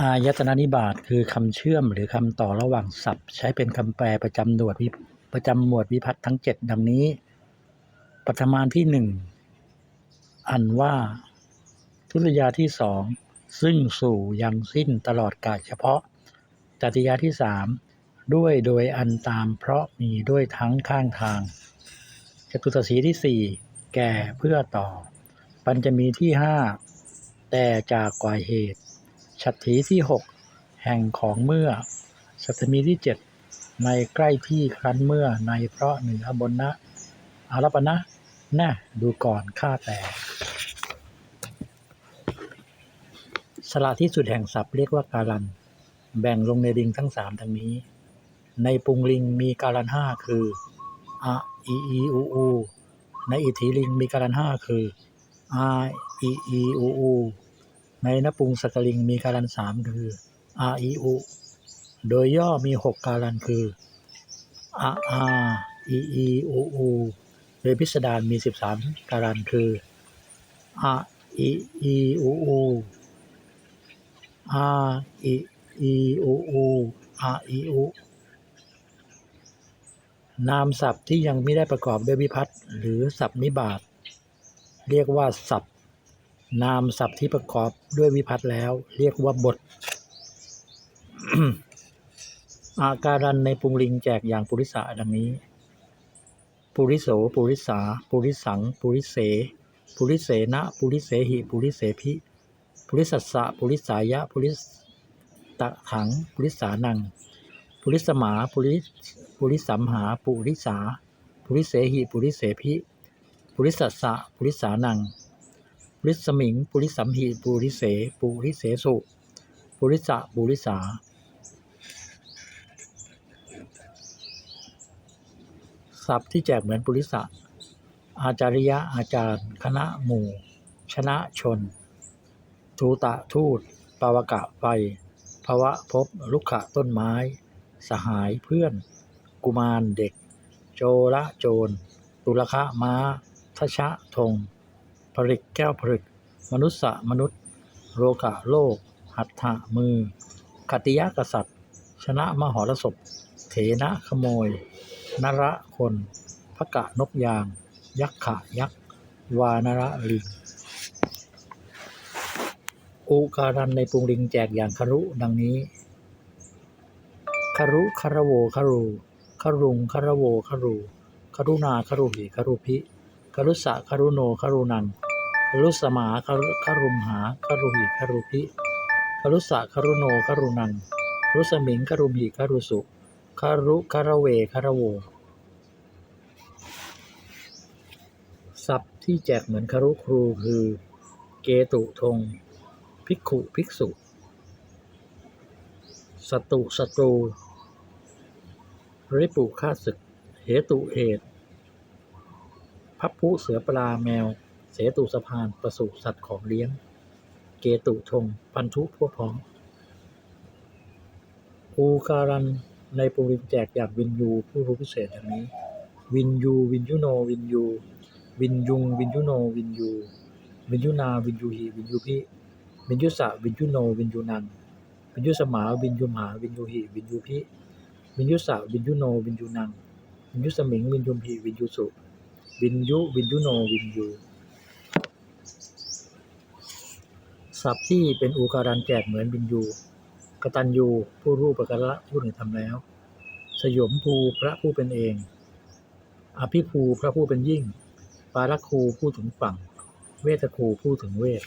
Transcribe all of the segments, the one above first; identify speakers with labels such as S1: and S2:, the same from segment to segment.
S1: อายตนะนิบาตคือคำเชื่อมหรือคำต่อระหว่างศัพท์ ใช้เป็นคำแปลประจำหนวดวิประจำหมวดวิพัตน์ทั้งเจ็ดดังนี้ปัทมานที่หนึ่งอันว่า ทุติยาที่สองซึ่งสู่ยังสิ้นตลอดกาลเฉพาะตติยาที่สามด้วยโดยอันตามเพราะมีด้วยทั้งข้างทางจตุตสีที่สี่แก่เพื่อต่อ ปัญจมีที่ห้าแต่จากกว่าเหตุ ฉัตรถีที่หกแห่งของเมื่อ สัตมีที่เจ็ดในใกล้ที่ครั้นเมื่อในเพราะเหนือบนนะอารัปนะน่ดูก่อนข้าแต่สระที่สุดแห่งศัพท์เรียกว่าการัน แบ่งลงในลิงทั้งสามดังนี้ ในปุงลิงมีการันห้าคืออะอีอีอูอูในอิทธิลิงมีการันห้าคืออาอีอีอูอู ในนปุงสกลิงมีการันสามคือ อาอีอูโดยย่อมีหกการันคือ อาอาอีอีอูอูโดยพิสดารมีสิบสามการันคือ อาอีอีอูอูอาอีอีอูอูอาอีอูนามศัพท์ที่ยังไม่ได้ประกอบด้วยวิพัตน์หรือศัพท์นิบาตเรียกว่าศัพท์ นามศัพท์ที่ประกอบด้วยวิพัตน์แล้ว เรียกว่าบท อาการันในปุงลิงแจกอย่างปุริสะดังนี้ ปุริโส ปุริสา ปุริสัง ปุริเส ปุริเสนะ ปุริเสหิ ปุริเสพิ ปุริสัสสะ ปุริสายะ ปุริสตะถัง ปุริสานัง ปุริสมา ปุริ ปุริสัมหา ปุริสา ปุริเสหิ ปุริเสพิ ปุริสัสสะ ปุริสานัง ริสมิง ปุริสัมหิปุริเส ปุริเสสุ ปุริสะปุริสาศัพท์ที่แจกเหมือนปุริสะ อาจาริยะอาจารย์ คณะหมู่ ชนะชน ทูตะทูตปาวกะไฟภวะพบลุกขะต้นไม้ สหายเพื่อน กุมารเด็ก โจระโจร ตุลคะม้าทชะธง ผริกแก้วผลึก มนุษย์มนุษย์โลกะโลก หัตถะมือกติยะกษัตริย์ ชนะมหรสพ เถนะขโมย นระคนพระกะนกยาง ยักขะยักษ์วานระลิงอูการันในปุงลิงแจกอย่างคารุดังนี้คารุคารโวคารูคารุงคารโวคารูคารุนาคารุหิคารุพิคารุสะคารุโนคารุนัง คารุสมาคารุครุมหาคารุหิคารุพิคารุสะคารุโนคารุนังคารุสมิงคารุมหิคารุสุคารุคารเวคารโวศัพท์ที่แจกเหมือนคารุครูคือ เกตุธง ภิกขุภิกษุสตุศัตรู ริปุฆ่าศึก เหตุเหตุ พับผู้เสือปลาแมว เสตุสะพานประสูสัตว์ของเลี้ยง เกตุธงพันธุพวกพ้องอูการันในปุริมแจกอย่างวินยูผู้รู้พิเศษอย่างนี้ วินยู วินยูโน วินยู วินยุง วินยูโน วินยู วินยูนา วินยูหีวินยูพิวินยุสะวินยูโนวินยูนังวินยุสมาวินยุมหาวินยูหิวินยูพิวินยุสะวินยุโน วินยูนังวินยุสมิง วินยุมหิวินยุสุ วินยุ วินยุโน วินยู ศัพท์ที่เป็นอูการันแจกเหมือนวินยูกตัญญูผู้รู้ประการะผู้หนึ่งทำแล้ว สยมภูพระผู้เป็นเอง อภิภูพระผู้เป็นยิ่ง ปารักคูผู้ถึงฝั่ง เวทคูผู้ถึงเวท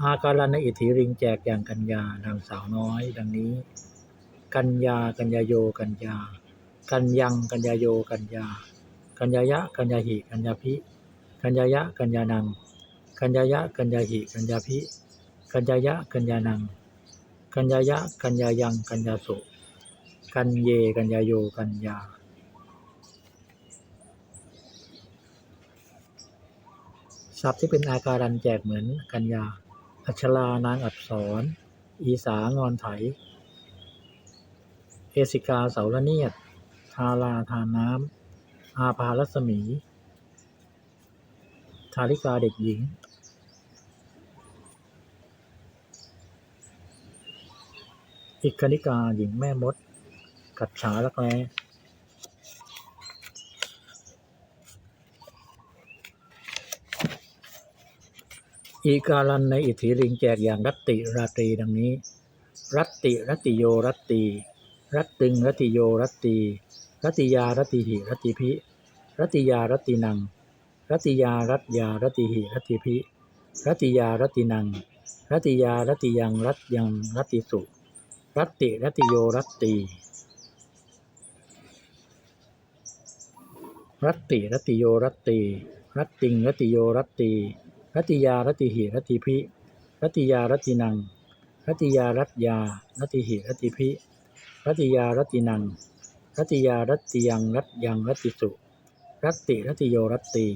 S1: อาการในอิทธิริงแจกอย่างกัญญานางสาวน้อย ดังนี้ กัญญากัญญาโยกัญญา กัญยังกัญญาโยกัญญา กัญญายะกัญญาหิกัญญาพิกัญญายะกัญญานัง กัญญายะ กัญญาหิ กัญญาพิกัญญายะ กัญญานัง กัญญายะ กัญญายัง กัญญาสุกัญเย กัญญาโย กัญญาศัพท์ที่เป็นอาการันแจกเหมือนกัญญา อัชรานางอับสรอีสางอนไถ เอสิกาเสาละเนียด ทาราทานน้ำอาภารัศมีทาริกาเด็กหญิง อิคณิกาหญิงแม่มด กัดฉาลักแร้อีการันในอิทธิลิงแจกอย่างรัตติราตรีดังนี้ รัตติรัตติโยรัตตีรัตตึงรัตติโยรัตตีรัตติยารัตติหิรัตติพิรัตติยารัตตินัง รัตติยารัตยารัตติหิรัตติพิรัตติยารัตตินัง รัตติยารัตติยังรัตยังรัตติสุ รัตติรัตติโยรัตตีรัตติรัตติโยรัตตีรัตติงรัตติโยรัตตีรัตติยารัตติหิรัตติพิรัตติยารัตตินังรัตติยารัตยารัตติหิรัตติพิรัตติยารัตตินังรัตติยารัตติยังรัตยังรัตติสุรัตติรัตติโยรัตตี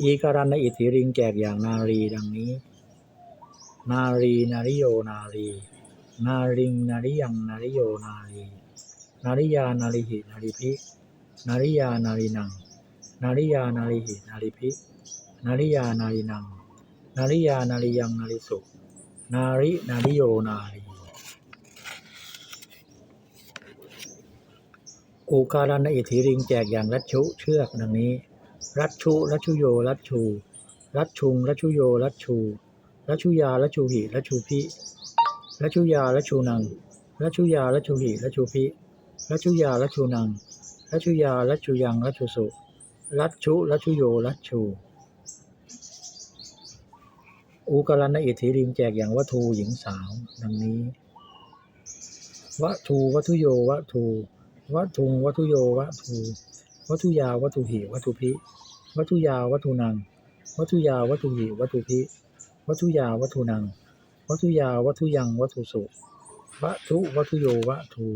S1: อีการันในอิทธิริงแจกอย่างนารีดังนี้ นารีนาริโยนารี นาริง นาริยังนาริโยนารีนาริยานาริหินาริพินาริยานารินัง นาริยานาริหินาริพินาริยานารินัง นาริยานาริยังนาริสุนารินาริโยนารีอุการันอิทธิริงแจกอย่างรัชชุเชือกดังนี้ รัชชุรัชชุโยรัชชู รัชชุงรัชชุโยรัชชู รัชชุยารัชชูหิรัชชูพิ รัชชุยารัชชูนังรัชชุยารัชชูหิรัชชูพิรัชชุยารัชชูนังรัชชุยารัชชูยังรัชชูสุรัชชุรัชชุโยรัชชู อุกรันนอิทธิริงแจกอย่างวัตถุหญิงสาว ดังนี้วัตถุวัตถุโยวัตถุวัตถุงวัตถุโยวัตถุวัตถุยาวัตถุหิวัตถุพิวัตถุยาวัตถุนังวัตถุยาวัตถุหิวัตถุพิวัตถุยาวัตถุนัง วัตถุยาวัตถุยังวัตถุสุวัตถุวัตถุโยวัตถุ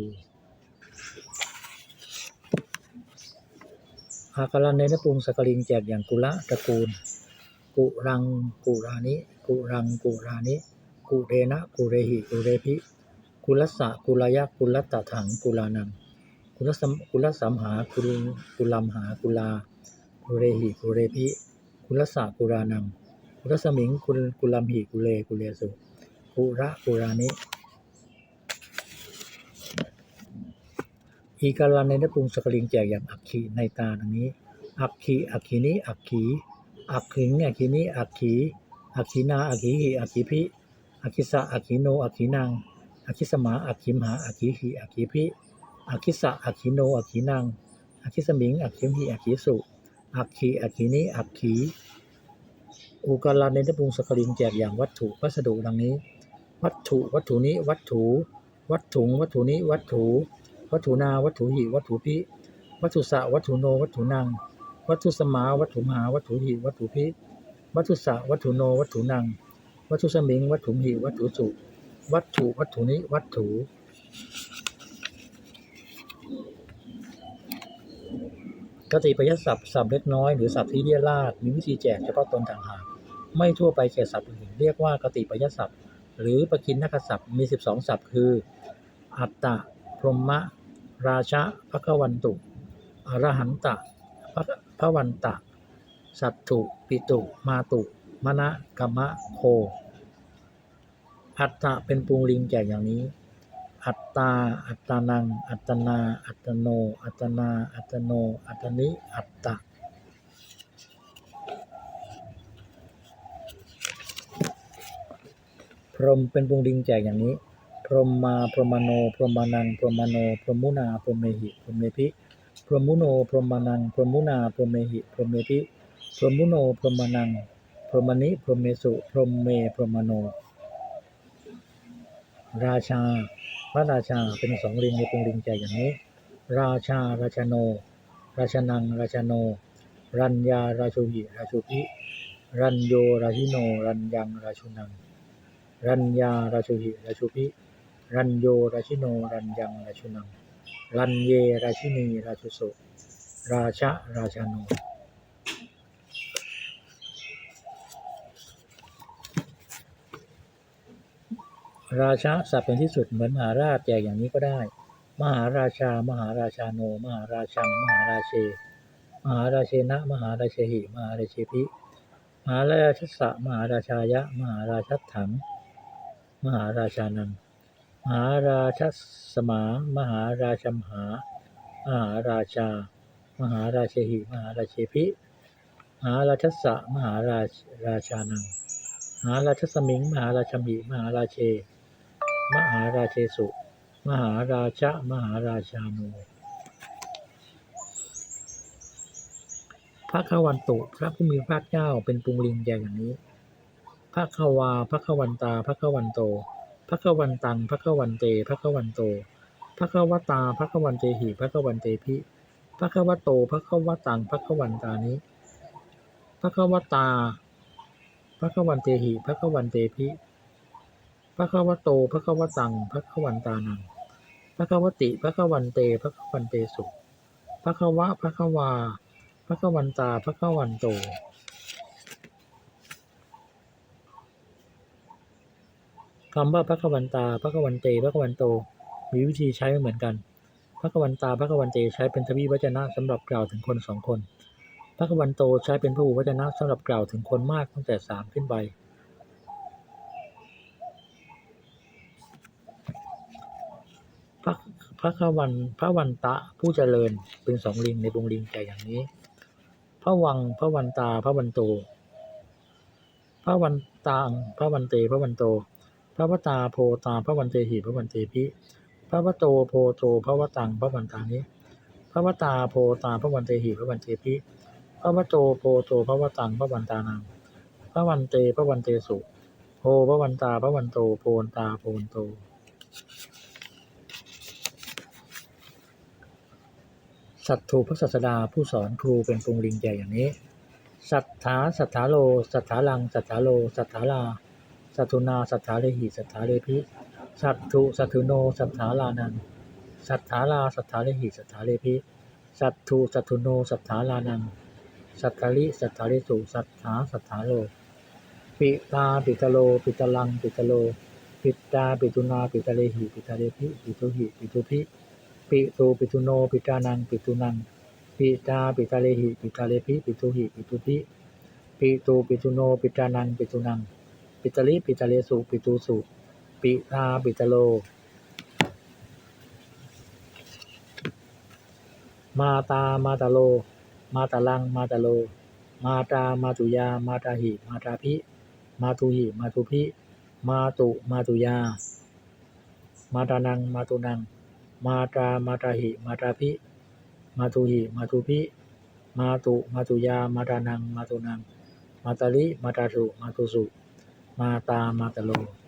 S1: อาการันในนปุงสกลิงแจกอย่างกุละตระกูล กุรังกุรานิกุรังกุรานิกุเรนะกุเรหิกุเรพิกุลสะกุลยะกุลตะถังกุลานังกุลสัมกุลสัมหากุลกุลัมหากุลากุเรหิกุเรพิกุลสะกุรานังกุลสมิงกุลกุลัมหิกุเลกุเลสุ กุระกุรานิอีกาลันในนปรุงสกลิงแจกอย่างอักขีในตาดังนี้อักขีอักขีนี้อักขีอักขิงอักขีนี้อักขีอักขีนาอักขีหิอักขีพิอักขิสะอักขีโนอักขีนางอักขิสมาอักขิมหาอักขีหิอักขีพิอักขิสะอักขีโนอักขีนางอักขิสมิงอักขิมหิอักขีสุอักขีอักขีนี้อักขีอุกาลาในนปรุงสกลิงแจกอย่างวัตถุวัสดุดังนี้ วัตถุวัตถุนี้วัตถุ วัตถุงวัตถุนี้วัตถุ วัตถุนาวัตถุหิวัตถุพิวัตถุสะวัตถุโนวัตถุนัง วัตถุสมาวัตถุมหาวัตถุหิวัตถุพิวัตถุสะวัตถุโนวัตถุนัง วัตถุสมิงวัตถุหิวัตถุสุวัตถุวัตถุนี้วัตถุกติปยศัพท์ศัพท์เล็กน้อยหรือศัพท์ที่เรียราดมีวิธีแจกเฉพาะตนต่างหากไม่ทั่วไปแก่ศัพท์อื่นเรียกว่ากติปยศัพท์ หรือปกินนักศัพท์มี 12 ศัพท์ คือ อัตตะ พรหมะ ราชะภควันตุ อรหันตะพระพระวันตะ สัตถุ ปิตุ มาตุ มณะกัมมะโค อัตตะเป็นปรุงลิงแจกอย่างนี้ อัตตา อัตตานัง อัตตนา อัตโน อัตนา อัตโน อัตนิ อัตตะ พรหมเป็นปรุงลิงแจกอย่างนี้ พรหมมา พรหมโน พรหมานัง พรหมโน พรหมุนา พรหมเมหิ พรหมเมพิ พรหมุโน พรหมานัง พรหมุนา พรหมเมหิ พรหมเมพิ พรหมุโน พรหมานัง พรหมนิ พรหมเมสุ พรหมเม พรหมโน ราชา พระราชา เป็นสองลิงในปรุงลิงแจกอย่างนี้ ราชา ราชโน ราชนัง ราชโน รัญญา ราชุหิ ราชุพิ รัญโย ราชิโน รัญญัง ราชุนัง รัญญาราชุหิราชุพิรัญโยราชิโนรัญญังราชุนัง รัญเยราชินีราชุสุราชะราชาโนราชะสัพท์เป็นที่สุดเหมือนมหาราชแจกอย่างนี้ก็ได้ มหาราชา มหาราชาโน มหาราชัง มหาราเช มหาราเชนะ มหาราเชหิ มหาราเชพิ มหาราชสะมหาราชายะ มหาราชถัง มหาราชานัง มหาราชสมา มหาราชมหา มหาราชา มหาราเชหิ มหาราเชพิ มหาราชสะ มหาราชราชานัง มหาราชสมิง มหาราชมิมหาราเช มหาราเชสุ มหาราชะมหาราชาโนพระขวันตุพระผู้มีพระเจ้าเป็นปุงลิงใหญ่อย่างนี้ พระขวาพระขวันตาพระขวันโตพระขวันตังพระขวันเตพระขวันโตพระขวตาพระขวันเตหิพระขวันเตพิพระขวโตพระขวตังพระขวันตานิพระขวตาพระขวันเตหิพระขวันเตพิพระขวโตพระขวตังพระขวันตานังพระขวติพระขวันเตพระขวันเตสุพระขวะพระขวาพระขวันตาพระขวันโต คำว่าพระขวันตาพระขวันเตพระขวันโต มีวิธีใช้ไม่เหมือนกันพระขวันตาพระขวันเตใช้เป็นทวีวัจนะสำหรับกล่าวถึงคนสองคนพระขวันโตใช้เป็นพหูวัจนะสำหรับกล่าวถึงคนมากตั้งแต่สามขึ้นไปพระพระขวันพระวันตะผู้เจริญเป็นสองลิงในวงลิงใจอย่างนี้ พระวังพระวันตาพระวันโต พระวันตางพระวันเตพระวันโต พระวตาโพตาพระวันเตหิพระวันเตพิพระวโตโพโตพระวตังพระวันตานิพระวตาโพตาพระวันเตหิพระวันเตพิพระวโตโพโตพระวตังพระวันตานังพระวันเตพระวันเตสุโพพระวันตาพระวันโตโพนตาโพนโตสัตถูพระศาสดาผู้สอนครูเป็นปรุงลิงใหญ่อย่างนี้ สัทธาสัทธาโล สัทธาลัง สัทธาโล สัทธาลา สัทธุนาสัทธาเลหิสัทธาเลพิสัทธุสัทธุโนสัทธาลานันสัทธาลาสัทธาเลหิสัทธาเลพิสัทธุสัทธุโนสัทธาลานันสัทธาลิสัทธาเลสุสัทธาสัทธาโล ปิตาปิตโล ปิตลังปิตโล ปิตาปิตุนาปิตาเลหิปิตาเลพิปิตุหิปิตุพิปิตุปิตุโนปิตานังปิตุนังปิตาปิตาเลหิปิตาเลพิปิตุหิปิตุพิปิตุปิตุโนปิตานังปิตุนัง ปิตาลิปิตาเลสุปิตุสุปิตาปิตาโล มาตามาตาโล มาตาลัง มาตาโล มาตามาตุยา มาตาหิ มาตาพิมาตุหิ มาตุพิมาตุมาตุยา มาตานัง มาตุนัง มาตามาตาหิ มาตาพิมาตุหิ มาตุพิมาตุมาตุยา มาตานัง มาตุนัง มาตาลิ มาตาสุมาตุสุ mga tama talo.